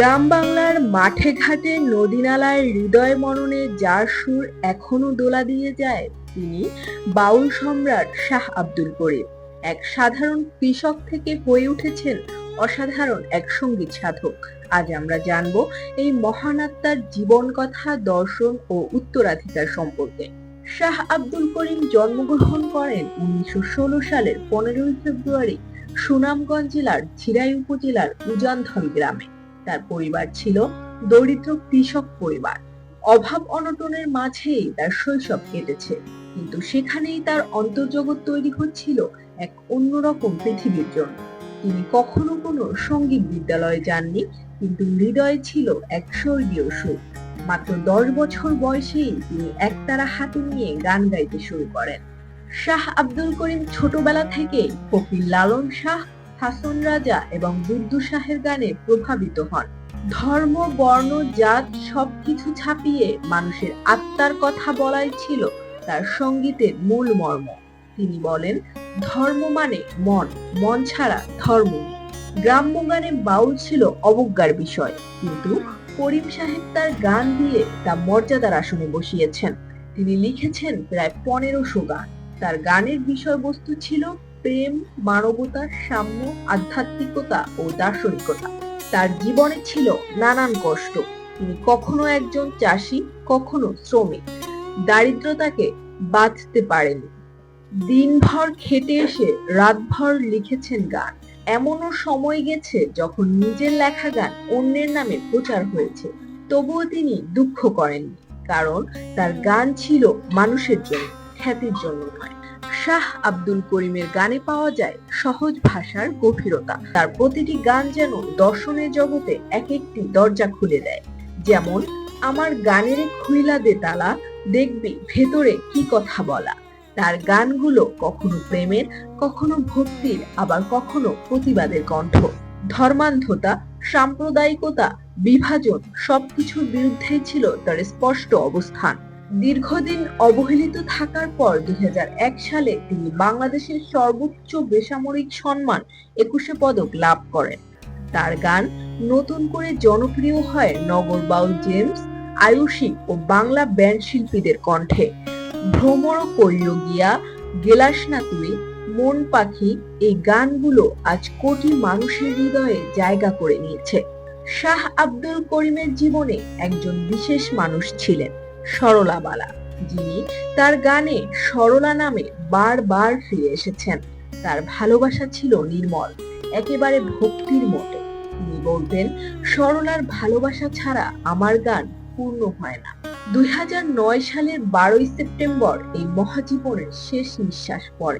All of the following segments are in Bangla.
গ্রাম বাংলার মাঠে ঘাটে নদী নালায় হৃদয় মননে যার সুর এখনও দোলা দিয়ে যায়, তিনি বাউল সম্রাট শাহ আব্দুল করিম। এক সাধারণ কৃষক থেকে হয়ে উঠেছেন অসাধারণ এক সংগীত সাধক। আজ আমরা জানব এই মহান আত্মার জীবন কথা দর্শন ও উত্তরাধিকার সম্পর্কে। শাহ আব্দুল করিম জন্মগ্রহণ করেন উনিশশো ষোলো সালের পনেরোই ফেব্রুয়ারি, সুনামগঞ্জ জেলার ঝিরাই উপজেলার উজানধল গ্রামে। তার পরিবার ছিল দরিদ্র কৃষক পরিবার। অভাব অনটনের মাঝেই তার শৈশব কেটেছে। কিন্তু সেখানেই তার অন্তর্জগৎ তৈরি হচ্ছিল এক অন্যরকম পৃথিবীর জন্য। তিনি কখনো কোনো সংগীত বিদ্যালয়ে যাননি, কিন্তু হৃদয়ে ছিল এক স্বর্গীয় সুর মাত্র দশ বছর বয়সেই তিনি একতারা হাতে নিয়ে গান গাইতে শুরু করেন। শাহ আব্দুল করিম ছোটবেলা থেকেই ফকির লালন শাহ হাসন রাজা এবং বুদ্ধ শাহের গানে প্রভাবিত হন। ধর্ম, বর্ণ, জাত সবকিছু ছাপিয়ে মানুষের আত্মার কথা বলাই ছিল তার সঙ্গীতের মূল মর্ম। তিনি বলেন, ধর্ম মানে মন মন ছাড়া ধর্ম গ্রাম্য গানে বাউল ছিল অবজ্ঞার বিষয়, কিন্তু করিম সাহেব তার গান দিয়ে তা মর্যাদার আসনে বসিয়েছেন। তিনি লিখেছেন প্রায় পনেরোশো গান। তার গানের বিষয়বস্তু ছিল প্রেম, মানবতা, সাম্য, আধ্যাত্মিকতা ও দার্শনিকতা। তার জীবনে ছিল নানান কষ্ট। তিনি কখনো একজন চাষি, কখনো শ্রমিক। দারিদ্রতাকে বাঁচতে পারেনি দিনভর খেটে এসে রাতভর লিখেছেন গান। এমনও সময় গেছে যখন নিজের লেখা গান অন্যের নামে প্রচার হয়েছে। তবুও তিনি দুঃখ করেননি, কারণ তার গান ছিল মানুষের জন্য, খ্যাতির জন্য নয়। শাহ আব্দুল করিমের গানে পাওয়া যায় সহজ ভাষার গভীরতা। তার প্রতিটি গান যেন দর্শনের জগতে এক একটি দরজা খুলে দেয়। যেমন, আমার গানের খুইলা দে তালা, দেখবি ভেতরে কি কথা বলা। তার গানগুলো কখনো প্রেমের, কখনো ভক্তির, আবার কখনো প্রতিবাদের কণ্ঠ। ধর্মান্ধতা, সাম্প্রদায়িকতা, বিভাজন সবকিছুর বিরুদ্ধে ছিল তার স্পষ্ট অবস্থান। দীর্ঘদিন অবহেলিত থাকার পর দুই হাজার এক সালে তিনি বাংলাদেশের সর্বোচ্চ বেসামরিক সম্মান একুশে পদক লাভ করেন। তার গান নতুন করে জনপ্রিয় হয় নগর বাউল জেমস আয়ুষী ও বাংলা ব্যান্ড শিল্পীদের কণ্ঠে। ভ্রমর করিল গিয়া গেলাস না তুই, মন পাখি, এই গানগুলো আজ কোটি মানুষের হৃদয়ে জায়গা করে নিয়েছে। শাহ আব্দুল করিমের জীবনে একজন বিশেষ মানুষ ছিলেন। সরলা বালা যিনি তার গানে সরলা নামে বারবার ফিরে এসেছেন। তার ভালোবাসা ছিল নির্মল, একেবারে ভক্তির মতো। তিনি বলতেন, সরলার ভালোবাসা ছাড়া আমার গান পূর্ণ হয় না। দুই নয় সালের বারোই সেপ্টেম্বর এই মহাজীবনের শেষ নিঃশ্বাস পড়ে।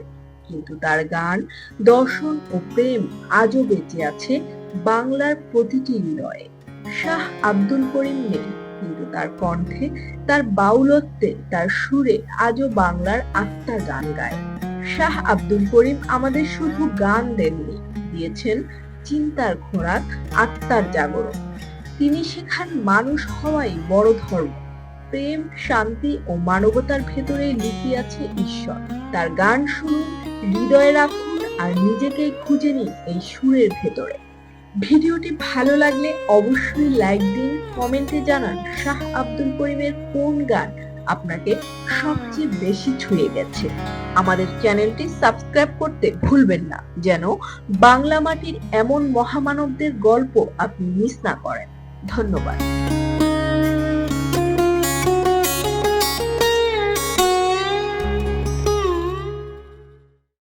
কিন্তু তার গান, দর্শন ও প্রেম আজও বেঁচে আছে বাংলার প্রতিটি হৃদয়ে। শাহ আব্দুল করিম নেই কিন্তু তার কণ্ঠে, তার বাউলত্বে, তার সুরে আজও বাংলার আত্মার গান গায়। শাহ আব্দুল করিম আমাদের শুধু গান দেননি, দিয়েছেন চিন্তার খোরাক, আত্মার জাগরণ। তিনি শেখান মানুষ হওয়াই বড় ধর্ম। প্রেম, শান্তি ও মানবতার ভেতরে আছে ঈশ্বর। তার গান শুনুন, হৃদয়ে রাখুন আর নিজেকেই খুঁজে নিন এই সুরের ভেতরে। ভিডিওটি ভালো লাগলে অবশ্যই লাইক দিন কমেন্টে জানান শাহ আব্দুল করিমের কোন গান আপনাকে সবচেয়ে বেশি ছুঁয়ে গেছে। আমাদের চ্যানেলটি সাবস্ক্রাইব করতে ভুলবেন না, যেন বাংলা মাটির এমন মহামানবদের গল্প আপনি মিস না করেন। ধন্যবাদ।